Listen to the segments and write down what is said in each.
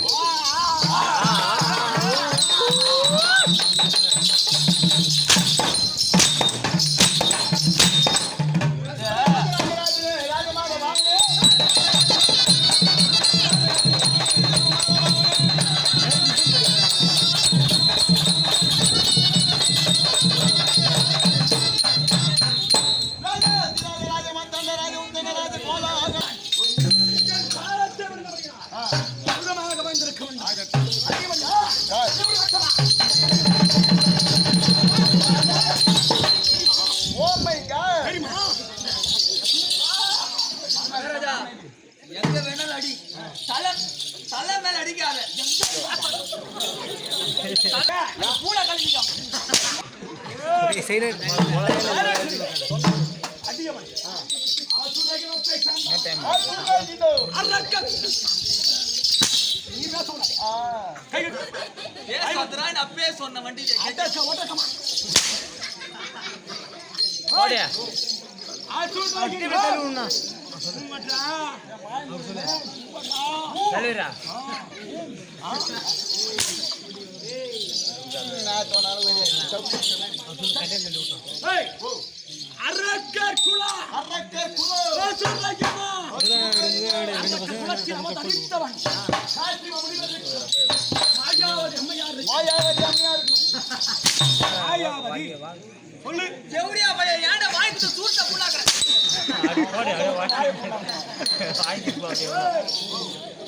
Oh. தலை- சொன்ன வண்டி அரக்கர் குலா அரக்கர் குலோ மாயாவதி அம்மையார் சொல்லு செவடியா பையன் ஏன்டா வாய்க்கு சூட்ட புண்ணாக்குற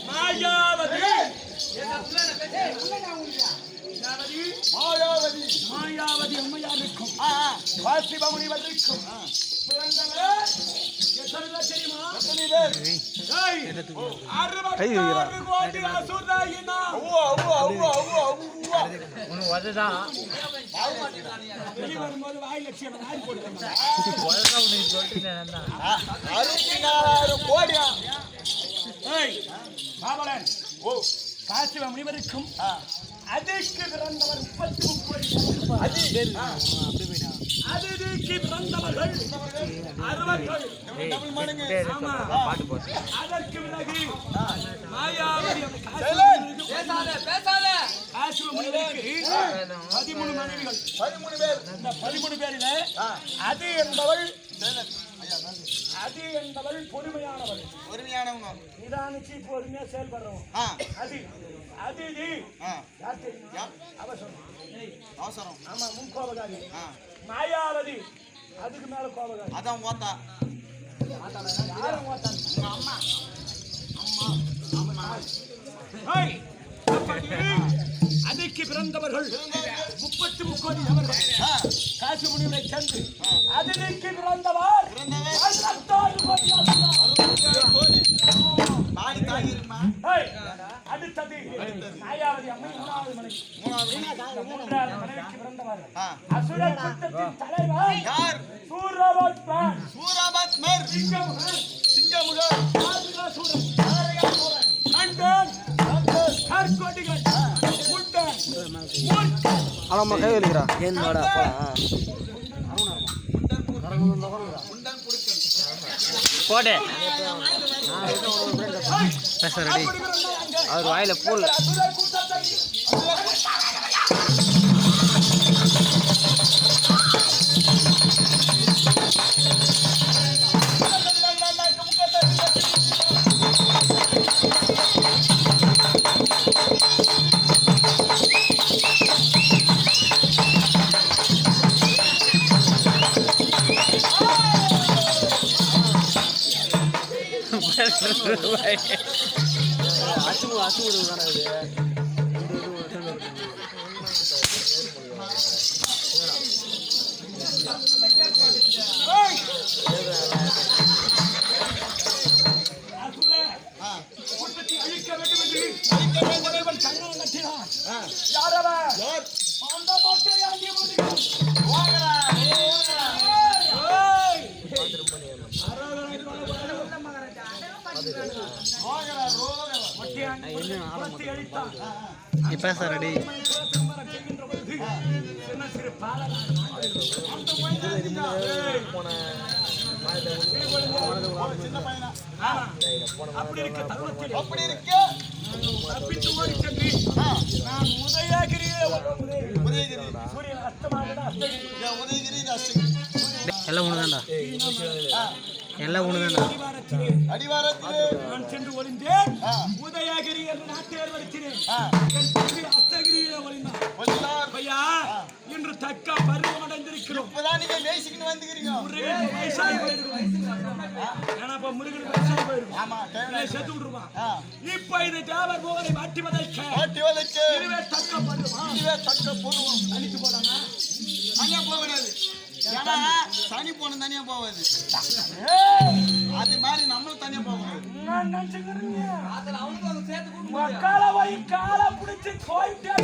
மாயாவதி மாயாவதி அம்மையார் இருக்கும். காசி பவுனி வந்திருக்கும் கோடியா? ஏய், பாவலன், ஓ. காசி முனிவருக்கும் அதற்கு பிறந்தவர் முப்பத்தி முப்பது அதி. ஆ, அதற்கு பிறந்தவர்கள். அதற்கு பிறகு. முனிவருக்கு- பதிமூணு மனைவிகள். பதிமூணு பேர். பதிமூணு பேரில அது என்பவள். அது என்பவள் பொறுமையானவள். பொறுமையானவங்க. நிதானிச்சு பொறுமையா செயல்படுறவன் ஆ. அது. அது இது யார் தெரியுமா? அவசரம். அவசரம். ஆமா முன் கோபகாரி ஆ. மாயாவதி. அதுக்கு மேல கோபகாரி அதான் ஓத்தா யாரும் ஓட்டாங்க. உங்க அம்மா. அம்மா. அதுக்கு பிறந்தவர்கள். முப்பத்தி முக்கோடி அவர்கள் காசி முனிவை சென்று ஆ. அதுக்கு பிறந்தவர் அடுத்தது மாயாவதி அம்மை மூணாவது மனைவி. மூணாவது இந்த மூன்றாவது மனைவிக்கு பிறந்தவர்கள் கூட்டத்தின் தலைவர் சூரபத்மன். சூரபத்மர் அவன் கை வலிக்கிறா? ஏன் வாடா போடா. குண்டன் குடுக்கன் போடு பேச ரெடி அப்படி பிறந்தார் அங்கே. அவர் வாயில பூல் હાચું હાચું சின்ன பையனா ஆமா. அப்படி இருக்க தருணத்தில் அப்படி இருக்கு தப்பித்து ஓடி சென்று ஆ, நான் உதயகிரியே வருகிறேன். உதயகிரி சூரியன் அஸ்தமாகட அஸ்தகிரி. இங்க உதயகிரி இது அஷ்டகிரி எல்லாம் ஒண்ணுதான்டா ஆ, எல்லாம் அடிவாரத்திலே நான் சென்று ஒளிந்தேன். உதயகிரி என்று நாட்டேர் வருகிறேன் அஸ்தகிரியிலே ஒளிந்தான் ஐயா இன்று தக்க பருவம் அடைந்திருக்கிறோம். நீங்க நேசிக்கணும் வந்துக்கிறீங்க. வயசாகி போயிருக்கும். ஏன்னா இப்ப முருகன் வயசாகி போயிருக்கும். செத்து விட்டுருவான் இப்ப இது தேவர் மோகனை மாட்டி வதைக்க ஓட்டி வளைச்சு இதுவே தக்க பருவமா. இதுவே தக்க பூர்வம். அழித்து போலாமா தனியா போக ஏன்னா சனி போன தனியா போவாது. அது மாதிரி நம்மளும் தனியா போக கூடாது நான் நினைச்சுக்கிறேன் அதுல அவனுக்கு அவங்க சேர்த்து கூட்டு மக்களை போய் காலை பிடிச்சி போயிட்டே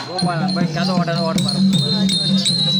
அதனால் போய் கதை ஓட்டாத ஓட்ட